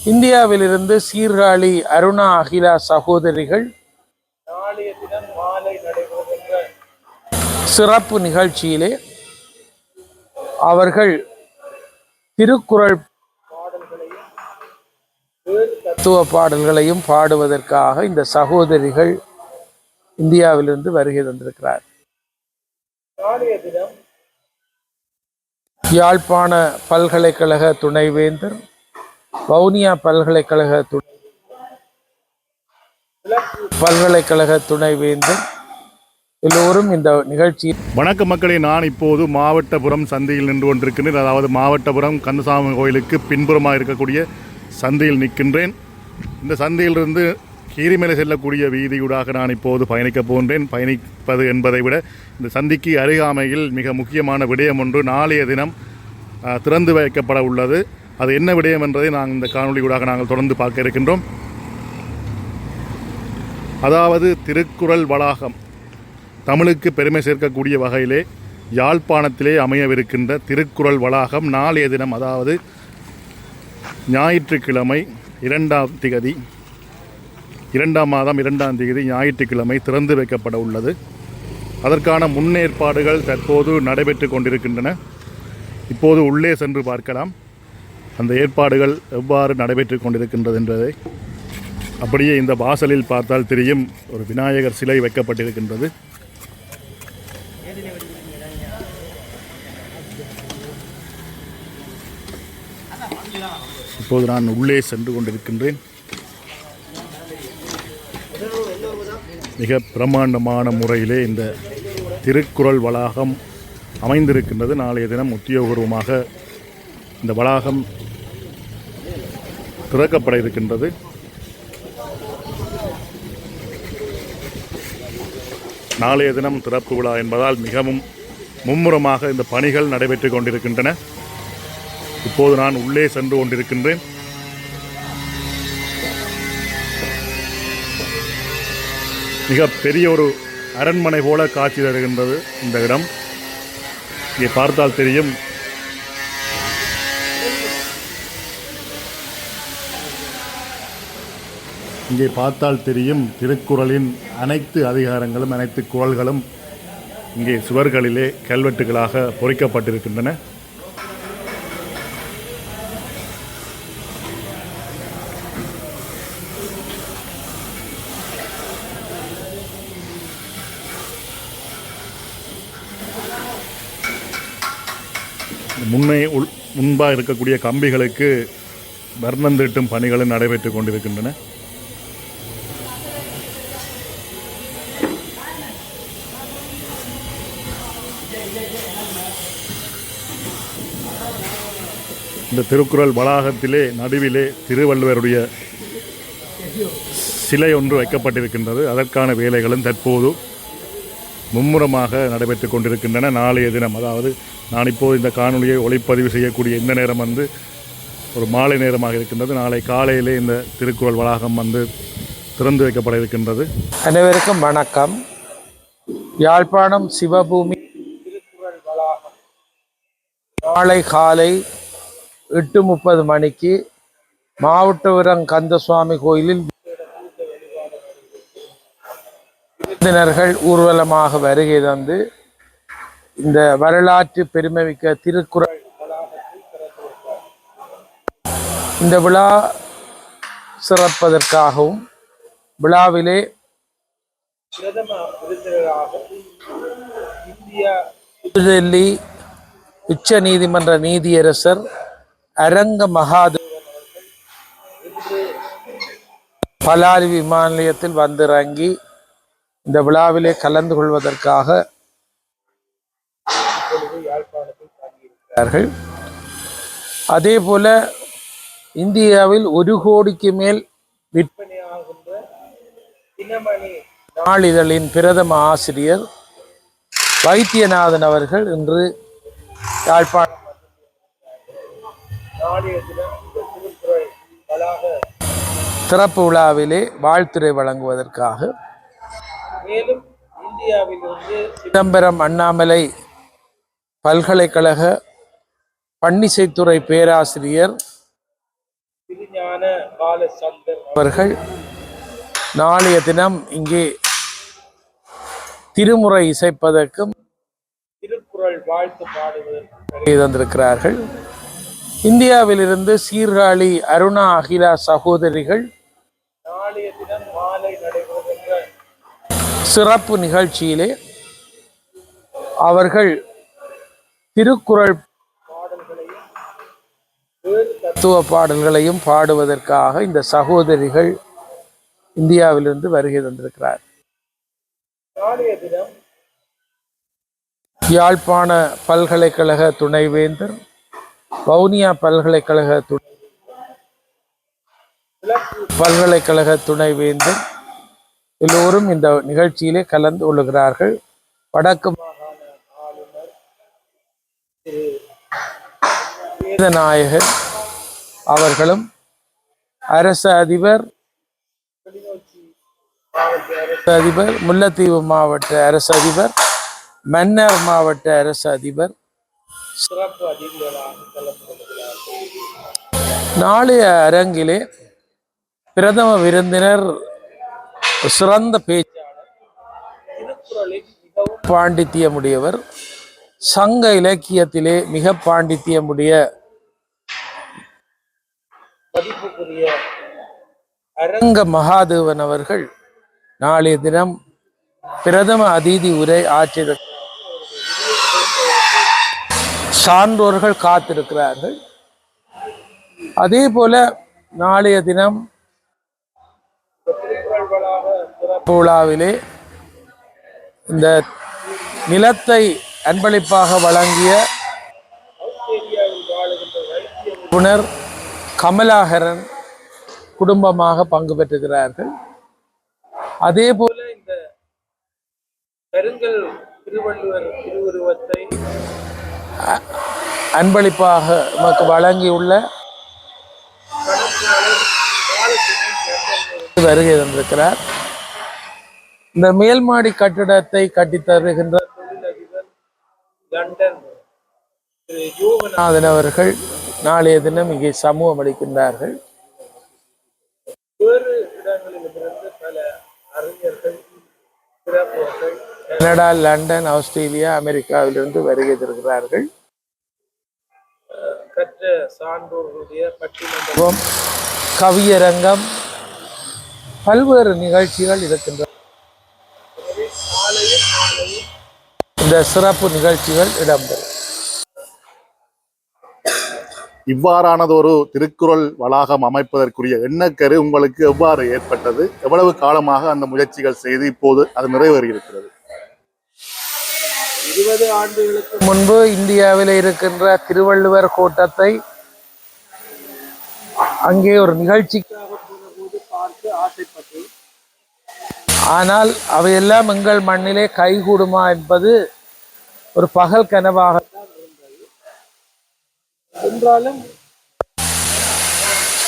இந்தியாவிலிருந்து சீர்காழி அருணா அகிலா சகோதரிகள் சிறப்பு நிகழ்ச்சியிலே அவர்கள் திருக்குறள் தத்துவ பாடல்களையும் பாடுவதற்காக இந்த சகோதரிகள் இந்தியாவிலிருந்து வருகை தந்திருக்கிறார். யாழ்ப்பாண பல்கலைக்கழக துணைவேந்தர் வவுனியா பல்கலைக்கழக துணை பல்கலைக்கழக துணைவேந்தர் எல்லோரும் இந்த நிகழ்ச்சி வணக்க மக்களை நான் இப்போது மாவட்டபுரம் சந்தையில் நின்று கொண்டிருக்கின்றேன். அதாவது மாவட்டபுரம் கந்தசாமி கோயிலுக்கு பின்புறமாக இருக்கக்கூடிய சந்தையில் நிற்கின்றேன். இந்த சந்தையிலிருந்து கீரிமலை செல்லக்கூடிய வீதியூடாக நான் இப்போது பயணிக்கப் போகின்றேன். பயணிப்பது என்பதை விட இந்த சந்திக்கு அருகாமையில் மிக முக்கியமான விடயம் ஒன்று நாளைய தினம் திறந்து வைக்கப்பட உள்ளது. அது என்ன விடயம் என்பதை நாங்கள் இந்த காணொலியூடாக நாங்கள் தொடர்ந்து பார்க்க இருக்கின்றோம். அதாவது திருக்குறள் வளாகம் தமிழுக்கு பெருமை சேர்க்கக்கூடிய வகையிலே யாழ்ப்பாணத்திலே அமையவிருக்கின்ற திருக்குறள் வளாகம் நாளைய தினம் அதாவது ஞாயிற்றுக்கிழமை இரண்டாம் திகதி இரண்டாம் மாதம் இரண்டாம் தேதி ஞாயிற்றுக்கிழமை திறந்து வைக்கப்பட உள்ளது. அதற்கான முன்னேற்பாடுகள் தற்போது நடைபெற்று கொண்டிருக்கின்றன. இப்போது உள்ளே சென்று பார்க்கலாம். அந்த ஏற்பாடுகள் எவ்வாறு நடைபெற்று கொண்டிருக்கின்றது என்பதை அப்படியே இந்த வாசலில் பார்த்தால் தெரியும். ஒரு விநாயகர் சிலை வைக்கப்பட்டிருக்கின்றது. இப்போது நான் உள்ளே சென்று கொண்டிருக்கின்றேன். மிக பிரம்மாண்டமான முறையிலே இந்த திருக்குறள் வளாகம் அமைந்திருக்கின்றது. நாளைய தினம் உத்தியோகபூர்வமாக இந்த வளாகம் திறக்கப்பட இருக்கின்றது. நாளைய தினம் திறப்பு விழா என்பதால் மிகவும் மும்முரமாக இந்த பணிகள் நடைபெற்றுக் கொண்டிருக்கின்றன. இப்போது நான் உள்ளே சென்று கொண்டிருக்கின்றேன். மிக பெரிய ஒரு அரண்மனை போல காட்சி தருகின்றது இந்த இடம். இங்கே பார்த்தால் தெரியும் இங்கே பார்த்தால் தெரியும் திருக்குறளின் அனைத்து அதிகாரங்களும் அனைத்து குரல்களும் இங்கே சுவர்களிலே கல்வெட்டுகளாக பொறிக்கப்பட்டிருக்கின்றன. முன்னே உள் முன்பாக இருக்கக்கூடிய கம்பிகளுக்கு வர்ணம் திட்டும் பணிகளும் நடைபெற்றுக் கொண்டிருக்கின்றன. இந்த திருக்குறள் வளாகத்திலே நடுவிலே திருவள்ளுவருடைய சிலை ஒன்று வைக்கப்பட்டிருக்கின்றது. அதற்கான வேலைகளும் தற்போது மும்முரமாக நடைபெற்றுக் கொண்டிருக்கின்றன. நாளைய தினம் அதாவது நான் இப்போது இந்த காணொலியை ஒளிப்பதிவு செய்யக்கூடிய இந்த நேரம் வந்து ஒரு மாலை நேரமாக இருக்கின்றது. நாளை காலையிலே இந்த திருக்குறள் வளாகம் வந்து திறந்து வைக்கப்பட இருக்கின்றது. அனைவருக்கும் வணக்கம். யாழ்ப்பாணம் சிவபூமி திருக்குறள் வளாகம். நாளை காலை எட்டு முப்பது மணிக்கு மாவட்டபுரம் கந்தசுவாமி கோயிலில் விருந்தினர்கள் ஊர்வலமாக வருகை தந்து இந்த வரலாற்று பெருமைமிக்க திருக்குறள். இந்த விழா சிறப்பதற்காகவும் விழாவிலே இந்தியா புதுடெல்லி உச்ச நீதிமன்ற நீதியரசர் அரங்க மகாதேவன் பலாரி விமான நிலையத்தில் வந்திறங்கி இந்த விழாவிலே கலந்து கொள்வதற்காக யாழ்ப்பாணத்தில் அதே போல இந்தியாவில் ஒரு கோடிக்கு மேல் விற்பனையாகின்ற தினமணி நாளிதழின் பிரதம ஆசிரியர் வைத்தியநாதன் அவர்கள் இன்று யாழ்ப்பாணம் நாளைய தினம் இந்த திருக்குறள் வளாக திறப்பு விழாவிலே வாழ்த்துரை வழங்குவதற்காக மேலும் இந்தியாவிலிருந்து சிதம்பரம் அண்ணாமலை பல்கலைக்கழக பன்னிசைத்துறை பேராசிரியர் அவர்கள் நாளைய தினம் இங்கே திருமுறை இசைப்பதற்கும் திருக்குறள் வாழ்த்து பாடுவதற்கு தந்திருக்கிறார்கள். இந்தியாவிலிருந்து சீர்காழி அருணா அகிலா சகோதரிகள் நாளைய தினம் மாலை சிறப்பு நிகழ்ச்சியிலே அவர்கள் திருக்குறள் பாடல்களையும் தத்துவ பாடல்களையும் பாடுவதற்காக இந்த சகோதரிகள் இந்தியாவிலிருந்து வருகை தந்திருக்கிறார். யாழ்ப்பாண பல்கலைக்கழக துணைவேந்தர் வவுனியா பல்கலைக்கழக துணை பல்கலைக்கழக துணைவேந்தர் எல்லோரும் இந்த நிகழ்ச்சியிலே கலந்து கொள்கிறார்கள். வடக்கு நாயகர் வேதநாயகர் அவர்களும் அரச அதிபர் அதிபர் முல்லைத்தீவு மாவட்ட அரச அதிபர் மன்னர் மாவட்ட அரச அதிபர் சிறப்பு அதிதிகளாக நாளைய அரங்கிலே பிரதம விருந்தினர் சிறந்த பேச்சாளர் திருக்குறளில் மிகவும் பாண்டித்தியமுடையவர் சங்க இலக்கியத்திலே மிக பாண்டித்தியமுடைய மதிப்புக்குரிய அரங்க மகாதேவன் அவர்கள் நாளைய தினம் பிரதம அதிதி உரை ஆற்றிய சான்றோர்கள் காத்திருக்கிறார்கள். அதே போல நாளைய தினம் பூலாவிலே இந்த நிலத்தை அன்பளிப்பாக வழங்கிய புனர் கமலாகரன் குடும்பமாக பங்கு பெற்றுகிறார்கள். அதே போல் அன்பளிப்பாக நமக்கு வழங்கியுள்ள வருகை தந்திருக்கிறார். இந்த மேல்மாடி கட்டிடத்தை கட்டித் தருகின்ற தொழிலதிபர் லண்டன் திரு யோகன் நாதன் அவர்கள் நாளைய தினம் இங்கே சமூகம் அளிக்கின்றார்கள். கனடா லண்டன் ஆஸ்திரேலியா அமெரிக்காவிலிருந்து வருகை தருகிறார்கள். கற்ற சான்றோர்களுடைய பட்டிமன்ற மற்றும் கவியரங்கம் பல்வேறு நிகழ்ச்சிகள் இருக்கின்றன. இந்த சிறப்பு நிகழ்ச்சிகள் இடம்பெறும். இவ்வாறானதொரு திருக்குறள் வளாகம் அமைப்பதற்குரிய எண்ணக்கரு உங்களுக்கு எவ்வாறு ஏற்பட்டது? எவ்வளவு காலமாக அந்த முயற்சிகள் செய்து இப்போது அது நிறைவேறியிருக்கிறது? இருபது ஆண்டுகளுக்கு முன்பு இந்தியாவில் இருக்கின்ற திருவள்ளுவர் கோட்டத்தை அங்கே ஒரு நிகழ்ச்சிக்காக முன்பாக பார்த்து ஆசைப்பட்டேன். ஆனால் அவையெல்லாம் எங்கள் மண்ணிலே கைகூடுமா என்பது ஒரு பகல் கனவாகத்தான் இருந்தது. என்றாலும்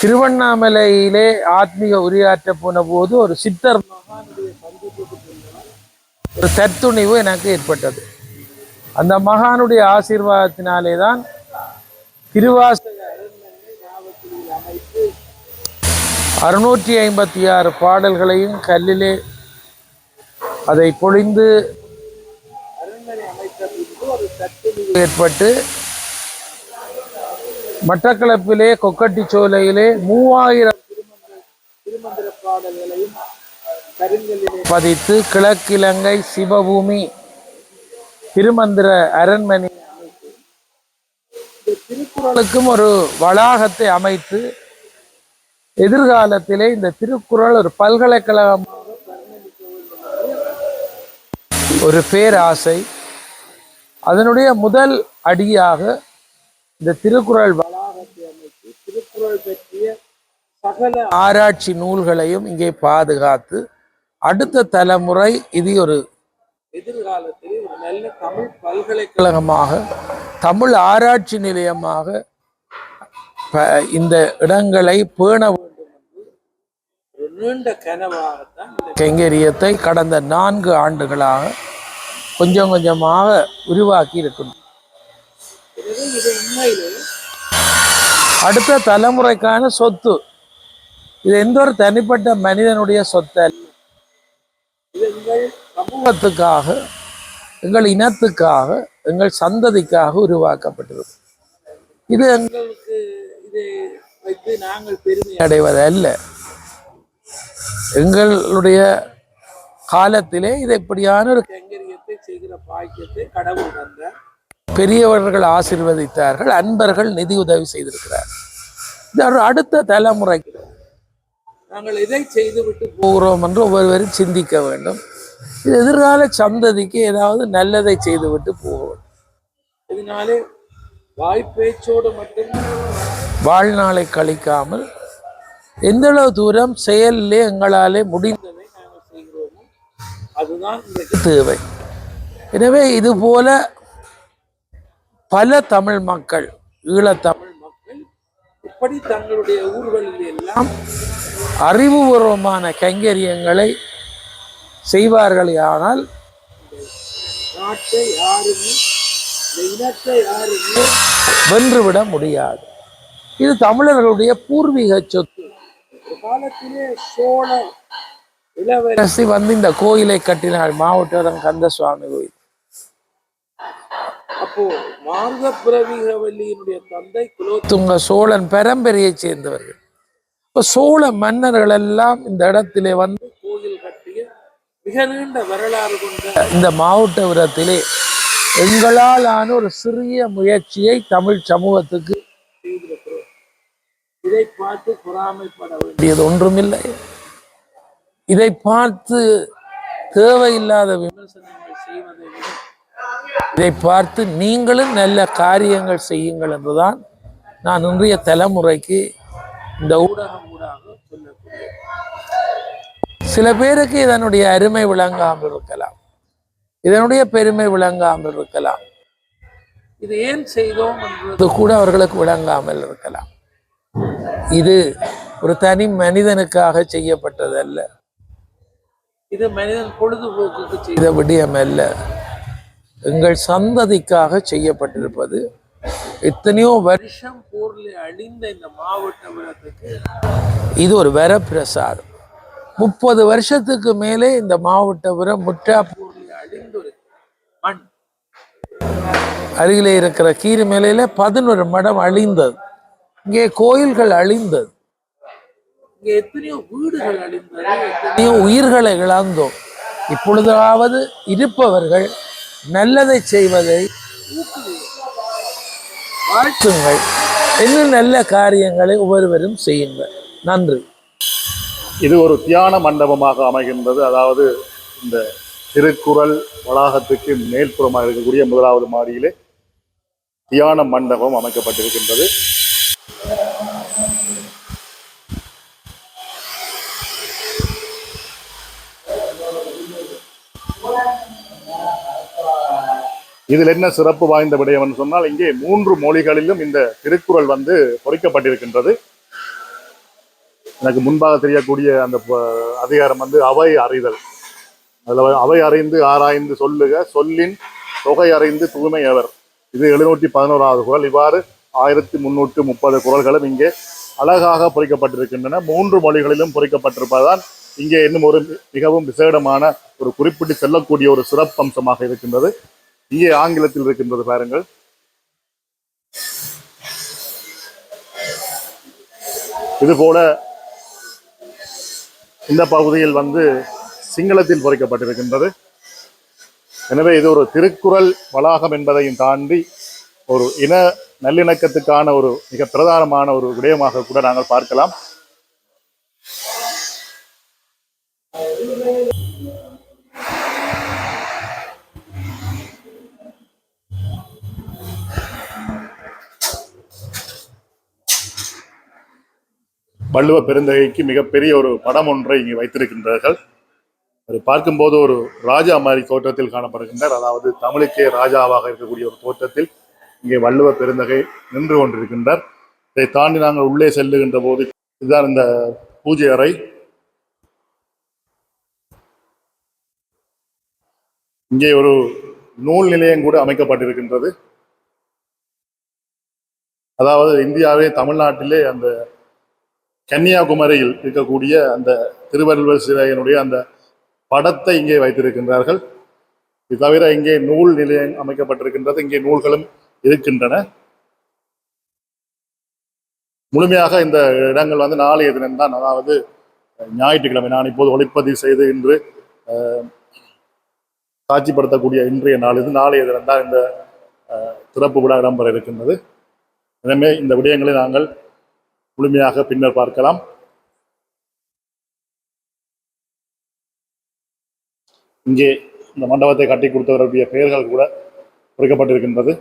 திருவண்ணாமலையிலே ஆத்மீக உரையாற்ற போன போது ஒரு சித்தர் மகானுடைய சந்திப்புக்கு ஒரு தத்துணிவு எனக்கு ஏற்பட்டது. அந்த மகானுடைய ஆசீர்வாதத்தினாலே தான் திருவாசக அறுநூற்றி ஐம்பத்தி ஆறு பாடல்களையும் கல்லிலே அதை பொழிந்து ஏற்பட்டு மட்டக்களப்பிலே கொக்கட்டி சோலையிலே மூவாயிரம் பாடல்களையும் பதித்து கிழக்கிழங்கை சிவபூமி திருமந்திர அரண்மனை திருக்குறளுக்கும் ஒரு வளாகத்தை அமைத்து எதிர்காலத்திலே இந்த திருக்குறள் ஒரு பல்கலைக்கழகம் ஒரு பேராசை. அதனுடைய முதல் அடியாக இந்த திருக்குறள் வளாகத்தை அமைத்து திருக்குறள் பற்றிய சகல ஆராய்ச்சி நூல்களையும் இங்கே பாதுகாத்து அடுத்த தலைமுறை இது ஒரு எதிர்காலத்தில் நல்ல தமிழ் பல்கலைக்கழகமாக தமிழ் ஆராய்ச்சி நிலையமாக இந்த இடங்களை பேண வேண்டும் என்று நீண்ட கனவாகத்தான் இந்த கைங்கரியத்தை கடந்த நான்கு ஆண்டுகளாக கொஞ்சம் கொஞ்சமாக உருவாக்கி இருக்கணும் அடுத்த தலைமுறைக்கான சொத்து இது எந்த ஒரு தனிப்பட்ட மனிதனுடைய சொத்து அல்ல சமூகத்துக்காக எங்கள் இனத்துக்காக எங்கள் சந்ததிக்காக உருவாக்கப்பட்டது. இது எங்களுக்கு இதை வைத்து நாங்கள் பெருமை அடைவது அல்ல. எங்களுடைய காலத்திலே இது இப்படியான ஒரு கைங்கரியத்தை செய்கிற பாக்கியத்தை கடவுள் தந்தார் பெரியவர்கள் ஆசீர்வதித்தார்கள் அன்பர்கள் நிதி உதவி செய்திருக்கிறார். இது ஒரு அடுத்த தலைமுறைக்கு நாங்கள் இதை செய்துவிட்டு போகிறோம் என்று ஒவ்வொருவரும் சிந்திக்க வேண்டும். எதிர்கால சந்ததிக்கு ஏதாவது நல்லதை செய்துவிட்டு போக வேண்டும் இதனாலே வாய்ப்பேச்சோடு மட்டும் வாழ்நாளை கழிக்காமல் எந்தளவு தூரம் செயலிலே எங்களாலே முடிந்ததை நாங்கள் செய்கிறோமோ அதுதான் இன்றைக்கு தேவை. எனவே இது போல பல தமிழ் மக்கள் ஈழத்தமிழ் மக்கள் இப்படி தங்களுடைய ஊர்களில் எல்லாம் அறிவுபூர்வமான கைங்கரியங்களை நாட்டை யாருமே இனத்தை யாருமே வென்றுவிட முடியாது. இது தமிழர்களுடைய பூர்வீக சொத்து. காலத்திலே சோழ இளவரசி வந்து இந்த கோயிலை கட்டினாள் மாவட்டம் கந்தசுவாமி கோயில். அப்போ மார்கப்பிரவிகவல்லியினுடைய தந்தை குலோ துங்க சோழன் பரம்பரையைச் சேர்ந்தவர்கள். இப்போ சோழ மன்னர்கள் எல்லாம் இந்த இடத்திலே வந்து மிக நீண்ட வரலாறு கொண்ட இந்த மாவட்டபுரத்திலே எங்களால் ஆன ஒரு சிறிய முயற்சியை தமிழ் சமூகத்துக்கு செய்திருக்கிறோம். இதை பார்த்து பொறாமைப்பட வேண்டியது ஒன்றுமில்லை. இதை பார்த்து தேவையில்லாத விம- விமர்சனங்கள் செய்வதை விட இதை பார்த்து நீங்களும் நல்ல காரியங்கள் செய்யுங்கள் என்றுதான் நான் இன்றைய தலைமுறைக்கு இந்த ஊடகம் ஊடாக சொல்லக்கூடிய சில பேருக்கு இதனுடைய அருமை விளங்காமல் இருக்கலாம். இதனுடைய பெருமை விளங்காமல் இருக்கலாம். இது ஏன் செய்தோம் என்பது கூட அவர்களுக்கு விளங்காமல் இருக்கலாம். இது ஒரு தனி மனிதனுக்காக செய்யப்பட்டதல்ல. இது மனிதன் பொழுதுபோக்குக்கு செய்த விடயம் அல்ல எங்கள் சந்ததிக்காக செய்யப்பட்டிருப்பது எத்தனையோ வருஷம் வருஷம் போர்ல அழிந்த இந்த மாவட்டத்துக்கு இது ஒரு வரப்பிரசாதம். முப்பது வருஷத்துக்கு மேலே இந்த மாவட்டபுரம் முற்றா அழிந்துரு மண். அருகிலே இருக்கிற கீரிமலையில பதினொரு மடம் அழிந்தது. இங்கே கோயில்கள் அழிந்தது. இங்கே எத்தனையோ வீடுகள் அழிந்தது. எத்தனையோ எத்தனையோ உயிர்களை இழந்தோம். இப்பொழுதாவது இருப்பவர்கள் நல்லதை செய்வதை வாழ்த்துங்கள். இன்னும் நல்ல காரியங்களை ஒவ்வொருவரும் செய்யுங்கள். நன்றி. இது ஒரு தியான மண்டபமாக அமைகின்றது. அதாவது இந்த திருக்குறள் வளாகத்துக்கு மேல்புறமாக இருக்கக்கூடிய முதலாவது மாடியிலே தியான மண்டபம் அமைக்கப்பட்டிருக்கின்றது. இதில் என்ன சிறப்பு வாய்ந்த விடயம் என்று சொன்னால் இங்கே மூன்று மொழிகளிலும் இந்த திருக்குறள் வந்து பொறிக்கப்பட்டிருக்கின்றது. எனக்கு முன்பாக தெரியக்கூடிய அந்த அதிகாரம் வந்து அவை அறிதல். அதில் அவை அறிந்து ஆராய்ந்து சொல்லுக சொல்லின் தொகை அறிந்து தூய்மை அவர் இது எழுநூற்றி பதினோராவது குரல். இவ்வாறு ஆயிரத்தி முன்னூற்று முப்பது குரல்களும் இங்கே அழகாக பொறிக்கப்பட்டிருக்கின்றன. மூன்று மொழிகளிலும் பொறிக்கப்பட்டிருப்பதுதான் இங்கே இன்னும் ஒரு மிகவும் விசேடமான ஒரு குறிப்பிட்டு செல்லக்கூடிய ஒரு சிறப்பம்சமாக இருக்கின்றது. இங்கே ஆங்கிலத்தில் இருக்கின்றது பாருங்கள். இதுபோல இந்த பகுதியில் வந்து சிங்களத்தில் பொறிக்கப்பட்டிருக்கின்றது. எனவே இது ஒரு திருக்குறள் வளாகம் என்பதையும் தாண்டி ஒரு இன நல்லிணக்கத்துக்கான ஒரு மிக பிரதானமான ஒரு விடயமாக கூட நாங்கள் பார்க்கலாம். வள்ளுவ பெருந்தகைக்கு மிகப்பெரிய ஒரு படம் ஒன்றை இங்கே வைத்திருக்கின்றார்கள். அது பார்க்கும்போது ஒரு ராஜா மாதிரி தோற்றத்தில் காணப்படுகின்றார். அதாவது தமிழுக்கே ராஜாவாக இருக்கக்கூடிய ஒரு தோற்றத்தில் இங்கே வள்ளுவ பெருந்தகை நின்று கொண்டிருக்கின்றார். இதை தாண்டி நாங்கள் உள்ளே செல்லுகின்ற போது இதுதான் இந்த பூஜை அறை. இங்கே ஒரு நூல் நிலையம் கூட அமைக்கப்பட்டிருக்கின்றது. அதாவது இந்தியாவே தமிழ்நாட்டிலே அந்த கன்னியாகுமரியில் இருக்கக்கூடிய அந்த திருவள்ளுவர் சிலையினுடைய அந்த படத்தை இங்கே வைத்திருக்கின்றார்கள். இது தவிர இங்கே நூல் நிலையம் அமைக்கப்பட்டிருக்கின்றது. இங்கே நூல்களும் இருக்கின்றன. முழுமையாக இந்த இடங்கள் வந்து நாளைய தினம்தான் அதாவது ஞாயிற்றுக்கிழமை நான் இப்போது ஒளிப்பதிவு செய்து இன்று அஹ், காட்சிப்படுத்தக்கூடிய இன்றைய நாள் இது. நாளைய தினம்தான் இந்த அஹ், திறப்பு விழா இடம்பெற இருக்கின்றது. எனவே இந்த விடயங்களை நாங்கள் முழுமையாக பின்னர் பார்க்கலாம். இங்கே இந்த மண்டபத்தை கட்டி கொடுத்தவருடைய பெயர்கள் கூட கொடுக்கப்பட்டிருக்கின்றது.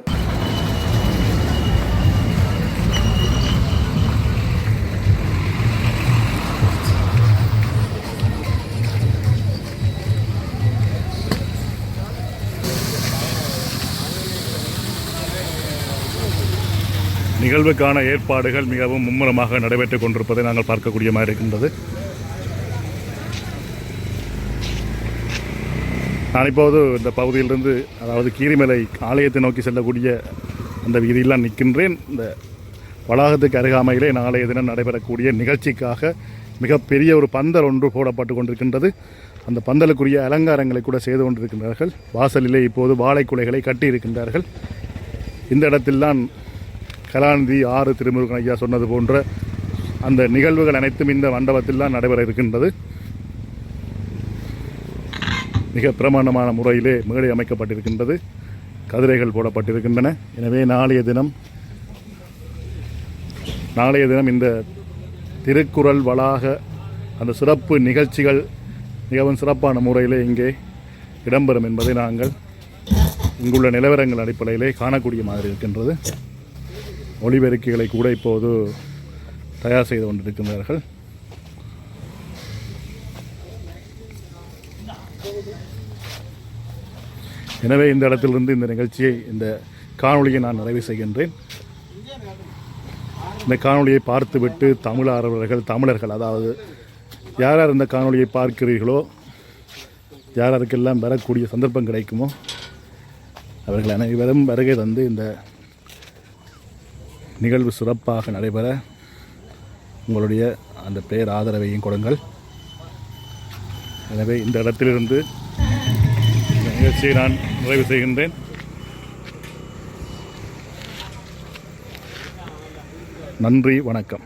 நிகழ்வுக்கான ஏற்பாடுகள் மிகவும் மும்முரமாக நடைபெற்றுக் கொண்டிருப்பதை நாங்கள் பார்க்கக்கூடிய மாதிரி இருக்கின்றது. நான் இப்போது இந்த பகுதியிலிருந்து அதாவது கீரிமலை ஆலயத்தை நோக்கி செல்லக்கூடிய அந்த வீதியெல்லாம் நிற்கின்றேன். இந்த வளாகத்துக்கு அருகாமையிலே நாளைய தினம் நடைபெறக்கூடிய நிகழ்ச்சிக்காக மிகப்பெரிய ஒரு பந்தல் ஒன்று போடப்பட்டு கொண்டிருக்கின்றது. அந்த பந்தலுக்குரிய அலங்காரங்களை கூட செய்து கொண்டிருக்கின்றார்கள். வாசலிலே இப்போது வாழைக்குலைகளை கட்டி இருக்கின்றார்கள் இந்த இடத்தில்தான் கலாநிதி ஆறு திருமுருகன் ஐயா சொன்னது போன்ற அந்த நிகழ்வுகள் அனைத்தும் இந்த மண்டபத்தில் தான் நடைபெற இருக்கின்றது. மிக பிரமாண்டமான முறையிலே மேடை அமைக்கப்பட்டிருக்கின்றது. கதிரைகள் போடப்பட்டிருக்கின்றன. எனவே நாளைய தினம் நாளைய தினம் இந்த திருக்குறள் வளாக அந்த சிறப்பு நிகழ்ச்சிகள் மிகவும் சிறப்பான முறையிலே இங்கே இடம்பெறும் என்பதை நாங்கள் இங்குள்ள நிலவரங்கள் அடிப்படையிலே காணக்கூடிய மாதிரி இருக்கின்றது. ஒளிபெருக்கிகளை கூட இப்போது தயார் செய்து கொண்டிருக்கின்றார்கள். எனவே இந்த இடத்திலிருந்து இந்த நிகழ்ச்சியை இந்த காணொளியை நான் நிறைவு செய்கின்றேன். இந்த காணொளியை பார்த்துவிட்டு தமிழ் தமிழர்கள் அதாவது யார் யார் இந்த காணொளியை பார்க்கிறீர்களோ யார் யாருக்கெல்லாம் வரக்கூடிய சந்தர்ப்பம் கிடைக்குமோ அவர்கள் அனைவரும் வருகை தந்து இந்த நிகழ்வு சிறப்பாக நடைபெற உங்களுடைய அந்த பெயர் ஆதரவையும் கொடுங்கள். எனவே இந்த இடத்திலிருந்து இந்த நிகழ்ச்சியை நான் நிறைவு செய்கின்றேன். நன்றி வணக்கம்.